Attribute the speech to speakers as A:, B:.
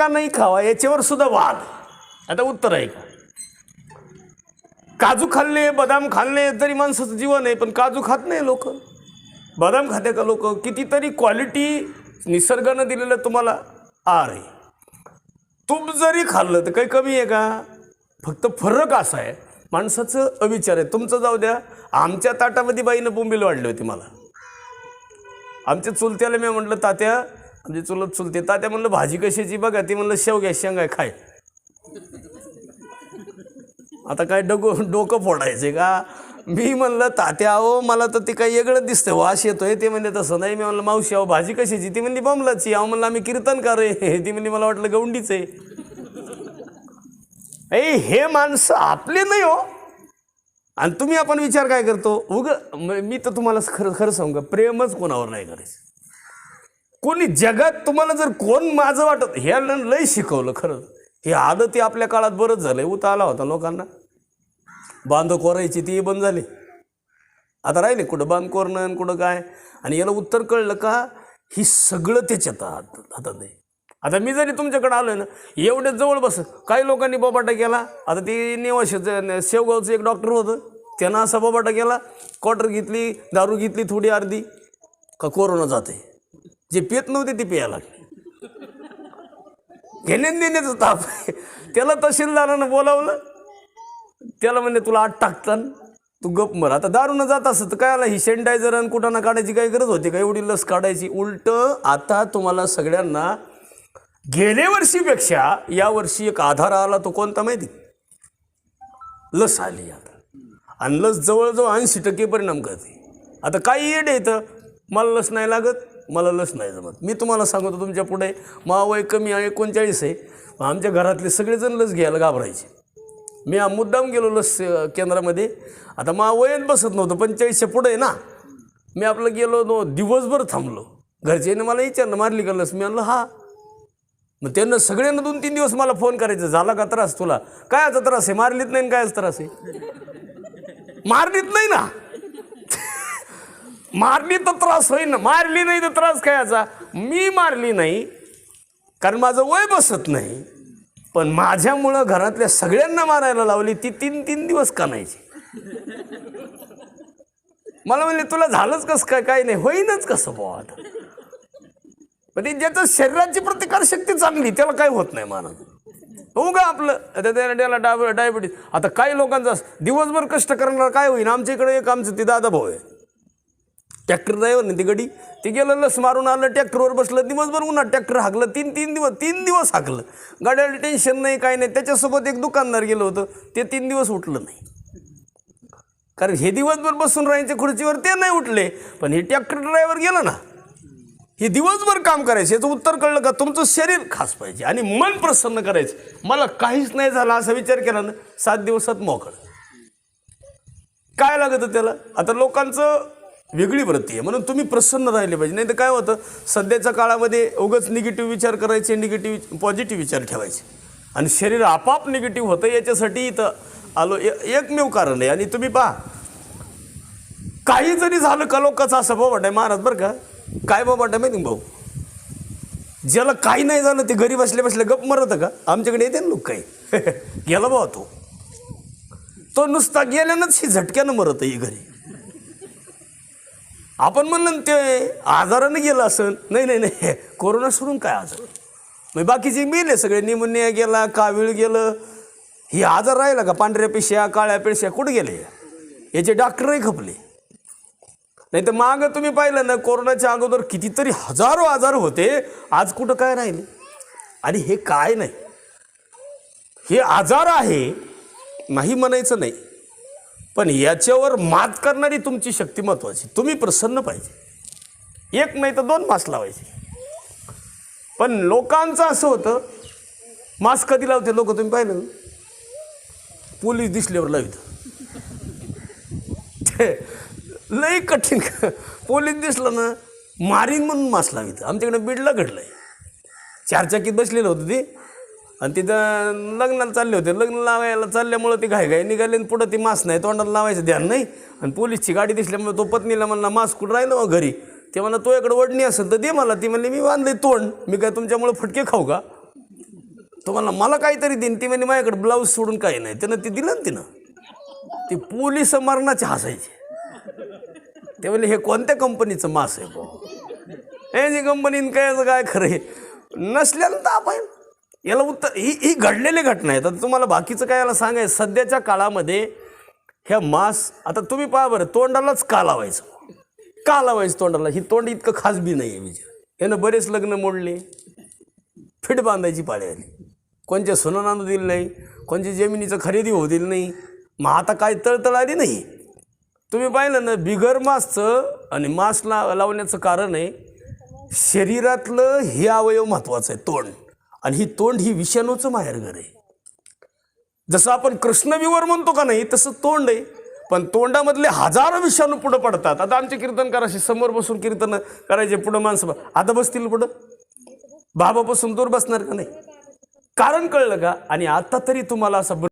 A: का नाही खावा? याच्यावर सुद्धा वाद. आता उत्तर आहे का? काजू खाल्ले बदाम खाल्ले तरी माणसाचं जीवन आहे पण काजू खात नाही लोक. बदाम खाते का लोक? कितीतरी क्वालिटी निसर्गानं दिलेलं तुम्हाला आर आहे. तूप जरी खाल्लं तर काही कमी आहे का? फक्त फरक असा आहे. माणसाचं अविचार आहे. तुमचं जाऊ द्या. आमच्या ताटामध्ये बाईनं बोंबील वाढली होती मला. आमच्या चुलत्याला मी म्हटलं तात्या म्हणजे चुलत चुलते. तात्या म्हणलं भाजी कशाची बघा ती म्हणलं शेवग्या शेंगा खाय. आता काय डोकं डोकं फोडायचे का? मी म्हणलं तात्या अहो मला तर ते काही वेगळं दिसतं वास येतोय. ते म्हणजे तसं नाही. मी म्हणलं मावशी अहो भाजी कशाची? ती म्हणली बमलाची अहो म्हणलं आम्ही कीर्तनकार आहे. ती म्हणली मला वाटलं गवंडीच आहे. ए हे माणसं आपले नाही हो. आणि तुम्ही आपण विचार काय करतो? उग मी तर तुम्हाला खरं खरं सांगू का? प्रेमच कोणावर नाही करायचं. कोणी जगात तुम्हाला जर कोण माझं वाटत हे लय शिकवलं खरं. हे आदती आपल्या काळात बरंच झालं उता आला होता लोकांना. बांध कोरायची ती बंद झाली. आता राहिले कुठं बांध कोरणं आणि कुठं काय? आणि याला उत्तर कळलं का ही सगळं त्याच्यात हात हातात नाही आता मी जरी तुमच्याकडे आलो ना एवढ्या जवळ बस. काही लोकांनी बोबाटा केला. आता ते नेवाशाचं शेवगावचं एक डॉक्टर होतं. त्यानं असा बोबाटा केला. क्वार्टर घेतली दारू घेतली थोडी अर्धी. का कोरोना जाते जे पित नव्हते ते प्यायला लागले. घेण्यान देण्याचं ताप. आहे त्याला तहसीलदारानं बोलावलं. त्याला म्हणजे तुला आत टाकतान तू गप मर. आता दारूनं जात असत तर काय आला? ही सॅनिटायझर आणि कुठाना काढायची काही गरज होती का? एवढी लस काढायची. उलट आता तुम्हाला सगळ्यांना गेल्या वर्षीपेक्षा यावर्षी एक आधार आला तो कोणता माहिती? लस आली आता. आणि लस जवळजवळ ऐंशी टक्के परिणाम करते. आता काही येड येतं मला लस नाही लागत. मला लस नाही जमत. मी तुम्हाला सांगतो तुमच्यापुढे मा कमी आहे एकोणचाळीस आहे. आमच्या घरातले सगळेजण लस घ्यायला घाबरायचे. मी हा मुद्दाम गेलो लस केंद्रामध्ये. आता मा बसत नव्हतं पंचेचाळीसच्या पुढे आहे ना. मी आपलं गेलो नो दिवसभर थांबलो. घरच्याने मला विचारलं मारली का लस? मी आणलं हा. मग त्यांना सगळ्यांना दोन तीन दिवस मला फोन करायचं झाला का त्रास तुला? काय त्रास आहे? मारलीत नाही काय कायच त्रास आहे? मारलीत नाही ना. मारली तर त्रास होईल ना मारली नाही तर त्रास खायचा मी मारली नाही कारण माझं वय बसत नाही. पण माझ्यामुळं घरातल्या सगळ्यांना मारायला लावली ती तीन तीन दिवस कानायची मला म्हणले तुला झालंच कसं काय? काय नाही. होईनच कसं बुवा आता? पण ते ज्याचं शरीराची प्रतिकारशक्ती चांगली त्याला काय होत नाही मानत हो का आपलं? त्याला त्याला डाय डायबिटीस आता काही लोकांचा असं, दिवसभर कष्ट करणार काय होईन? आमच्या इकडे एक आमचं ते दादा भाऊ आहे. ट्रॅक्टर ड्रायव्हर नाही ती ते ती गेलं लस मारून आलं ट्रॅक्टरवर बसलं दिवसभर उन्हा ट्रॅक्टर हाकलं तीन तीन दिवस तीन दिवस हाकलं. गाड्याला टेन्शन नाही काय नाही. त्याच्यासोबत एक दुकानदार गेलं होतं. ते तीन दिवस उठलं नाही. कारण हे दिवसभर बसून राहायचे खुर्चीवर ते नाही उठले. पण हे ट्रॅक्टर ड्रायव्हर गेलं ना हे दिवसभर काम करायचं. याचं उत्तर कळलं का तुमचं शरीर खास पाहिजे आणि मन प्रसन्न करायचं. मला काहीच नाही झालं असा विचार केला ना सात दिवसात मोकळ. काय लागतं त्याला? आता लोकांचं वेगळी वृत्ती आहे. म्हणून तुम्ही प्रसन्न राहिले पाहिजे. नाही तर काय होतं? सध्याच्या काळामध्ये उगच निगेटिव्ह विचार करायचे निगेटिव्ह पॉझिटिव्ह विचार ठेवायचे. आणि शरीर आपाप निगेटिव्ह होतं याच्यासाठी इथं आलो. एकमेव कारण आहे. आणि तुम्ही पहा काही जरी झालं का लोकांचं असं बोबाट आहे महाराज बरं का? काय बोबाट आहे माहिती भाऊ? ज्याला काही नाही झालं ते घरी बसल्या बसल्या गप मरत का? आमच्याकडे येते ना लोक काही. गेला बाबा तो. तो नुसता गेल्यानंच ही झटक्यानं मरत आहे घरी. आपण म्हणलं ते आजारानं गेलं असं नाही नाही नाही. कोरोना सोडून काय आजार? मग बाकीचे मेले सगळे. निमोनिया गेला कावीळ गेलं. हे आजार राहिला का? पांढऱ्या पेश्या काळ्या पेश्या कुठे गेले? याचे डॉक्टरही खपले. नाही तर मागं तुम्ही पाहिलं ना कोरोनाच्या अगोदर कितीतरी हजारो आजार होते. आज कुठं काय राहिले? आणि हे काय नाही? हे आजार आहे नाही म्हणायचं नाही. पण याच्यावर मात करणारी तुमची शक्ती महत्त्वाची तुम्ही प्रसन्न पाहिजे. एक नाही तर दोन मास्क लावायचे. पण लोकांचं असं होतं मास्क कधी लावते लोक तुम्ही पाहिलं? पोलीस दिसल्यावर लावित. ते लई कठीण पोलीस दिसलं ना मारीन म्हणून मास्क लावित. आमच्याकडे बीडला घडलं आहे चारचाकीत बसलेलं होतं ते. आणि तिथं लग्नाला चालले होते. लग्न लावायला चालल्यामुळं ते घाई घाई निघाले आणि पुढं ती मास्क नाही तोंडाला लावायचं ध्यान नाही. आणि पोलीसची गाडी दिसल्यामुळे तो पत्नीला म्हणला मास्क कुठं राहिलं मग हो घरी? ते म्हणा तो इकडे ओढणी असेल तर दे मला. ती म्हणली मी बांधले तोंड. मी काय तुमच्यामुळे फटके खाऊ का? तुम्हाला मला काहीतरी देईन ती म्हणजे माझ्याकडे ब्लाऊज सोडून काही नाही. त्यानं ते दिलं ना तिनं. ती पोलीस मरणाचे हसायचे. ते म्हणले हे कोणत्या कंपनीचं मास आहे बुवा हे जी कंपनीन काय याचं काय खरं आहे? नसल्यानं तर आपण याला उत्तर ही ही घडलेली घटना आहे. तर तुम्हाला बाकीचं काय याला सांगायचं? सध्याच्या काळामध्ये ह्या मास आता तुम्ही पहा बरं तोंडालाच का लावायचं? का लावायचं तोंडाला? ही तोंड इतकं खास बी नाही आहे विचार यानं बरेच लग्न मोडले. फिट बांधायची पाळी आली. कोणच्या सोनं दिलं नाही कोणच्या जमिनीचं खरेदी होऊ दिलं नाही. मग आता काय तळतळ आली नाही. तुम्ही पाहिलं ना बिगर मासचं आणि मास ला लावण्याचं कारण आहे शरीरातलं हे अवयव महत्त्वाचं आहे तोंड. आणि ही तोंड ही विषाणूचं माहेरघर आहे. जसं आपण कृष्णविवर म्हणतो का नाही तसं तोंड आहे. पण तोंडामधले हजारो विषाणू पुढं पडतात. आता आमचे कीर्तनकाराशी समोर बसून कीर्तन करायचे पुढं माणसं आता बसतील पुढं? बाबापासून दूर बसणार का नाही? कारण कळलं का? आणि आता तरी तुम्हाला असं